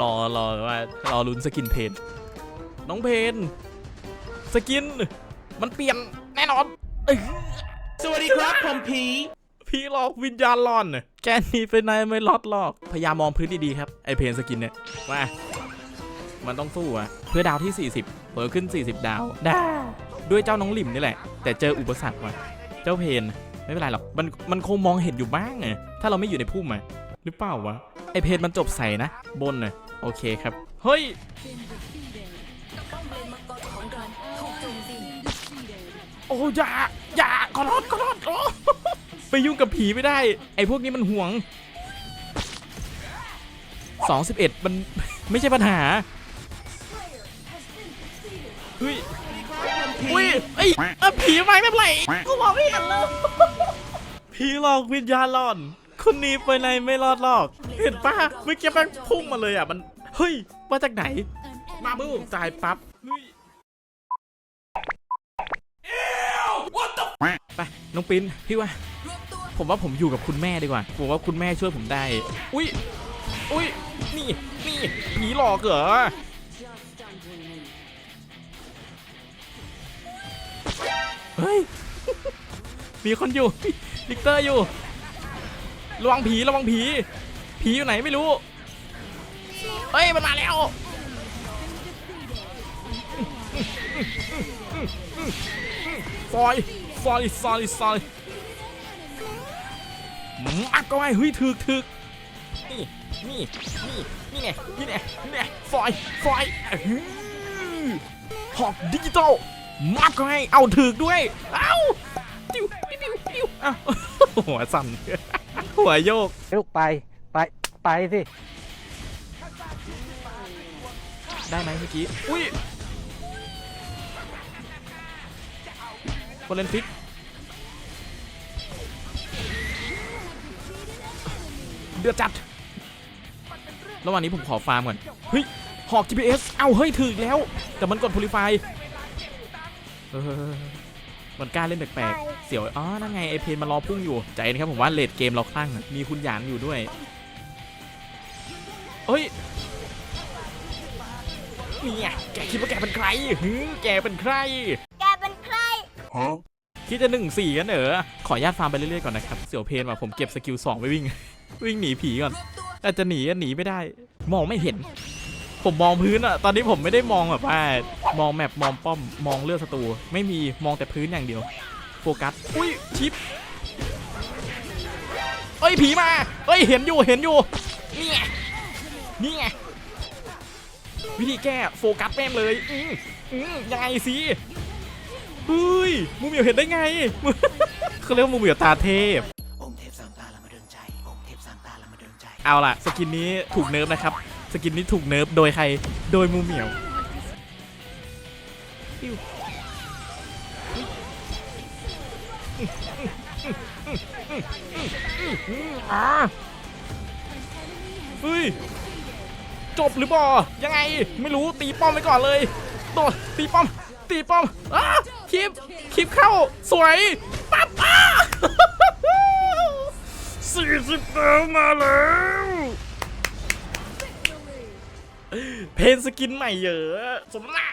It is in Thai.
รอรอว่ารอลุ้นสกินเพนน้องเพนสกิน มันเปลี่ยนแน่นอนเอ้ยสวัสดีครับผมผีพี่หลอกวิญญาณหลอนแกหนี่ไปไหนไม่รอดหรอก พยายามมองพื้นดีๆครับ ไอเพนสกินเนี่ยมามันต้องสู้อะเพื่อดาวที่ 40เปิดขึ้น 40 ดาวได้ด้วยเจ้าน้องหลิมนี่แหละ แต่เจออุปสรรคว่ะเจ้าเพนไม่เป็นไรหรอกมันมันคงมองเห็นอยู่บ้างไงถ้าเราไม่อยู่ในพุ่มอะ หรือเปล่าวะ ไอเพนมันจบใส่นะ บนน่ะโอเคครับ เฮ้ยป้อมเลนมังกรของเราถูกโจมตีโอ้อย่าอย่าขอโทษขอโทษโอ้ไปยุ่งกับผีไม่ได้ ไอ้พวกนี้มันห่วง21มันไม่ใช่ปัญหาเฮ้ยอุ้ยเอ้ยเอ้าผีมาไม่เป็นไรกูมองไม่เห็นเลยผีหลอกวิญญาณหลอน คนนี้ไปไหนไม่รอดหรอก เห็นปะเมื่อกี้แม่งพุ่งมาเลยอะมัน เฮ้ย มาจากไหน มาเมื่อผมตายปั๊บไป น้องปิ้นพี่ว่า ผมว่าผมอยู่กับคุณแม่ดีกว่า ผมว่าคุณแม่ช่วยผมได้ อุ้ยอุ้ยนี่ นี่ผีหลอกเหรอเฮ้ย มีคนอยู่ลิกเตอร์อยู่ ระวังผีระวังผี ผีอยู่ไหนไม่รู้ เฮ้ยมันมาแล้ว ซอย ซอย ซอย ซอยมักก็ไว้เฮ้ยถึกถึกนี่ นี่ นี่ นี่ไงนี่ไงนี่ไงฟอยฟอยอื้อหอกดิจิตอลมักก็ให้เอาถึกด้วย เอ้า ติวติวติวติวอ้าหัวสั่น หัวโยก ลูกไปไปไปสิได้ไหมเมื่อกี้ อุ้ย คนเล่นฟิก เดือดจัด ระหว่างนี้ผมขอฟาร์มก่อน เฮ้ย หอก GPS เอ้า เฮ้ย ถึกแล้ว แต่มันกดโพลิฟายเออ มันกล้าเล่นแปลกๆ เสียว อ๋อ นั่นไงไอเพนมารอพุ่งอยู่ ใจนะครับผมว่าเลดเกมเราคลั่งอะมีคุณหยางอยู่ด้วยเฮ้ยนี่ไงแกคิดว่าแกเป็นใครหืมแกเป็นใคร แกเป็นใครคิดจะหนึ่งสี่กันเหรอ ขออนุญาตฟาร์มไปเรื่อยๆก่อนนะครับ เสี่ยวเพนว่ะผมเก็บสกิลสองไปวิ่ง วิ่งหนีผีก่อนรวมตัวแต่จะหนีก็หนีไม่ได้ มองไม่เห็น ผมมองพื้นอะตอนนี้ผมไม่ได้มองแบบว่ามองแมปมองป้อมมองเลือดศัตรูไม่มีมองแต่พื้นอย่างเดียว โฟกัสอุ้ยชิปเอ้ยผีมาเอ้ยเห็นอยู่เห็นอยู่นี่ไงนี่ไงวิธีแก้โฟกัสแม่งเลยอืมอืมยังไงสิเฮ้ยมูเหมียวเห็นได้ไงเขาเรียกว่ามูเหมียวตาเทพองค์เทพสามตาละมาดนใจองค์เทพสามตาละมาดนใจเอาล่ะสกินนี้ถูกเนิร์ฟนะครับ สกินนี้ถูกเนิร์ฟโดยใคร โดยมูเหมียวเฮ้ย จบหรือเปล่ายังไง ไม่รู้ตีป้อมไปก่อนเลยโดดตีป้อม ตีป้อมอ้าคลิป คลิปเข้า สวยปั๊บอ้าสี่สิบดาวมาแล้ว เพนสกินใหม่เยอะสมนา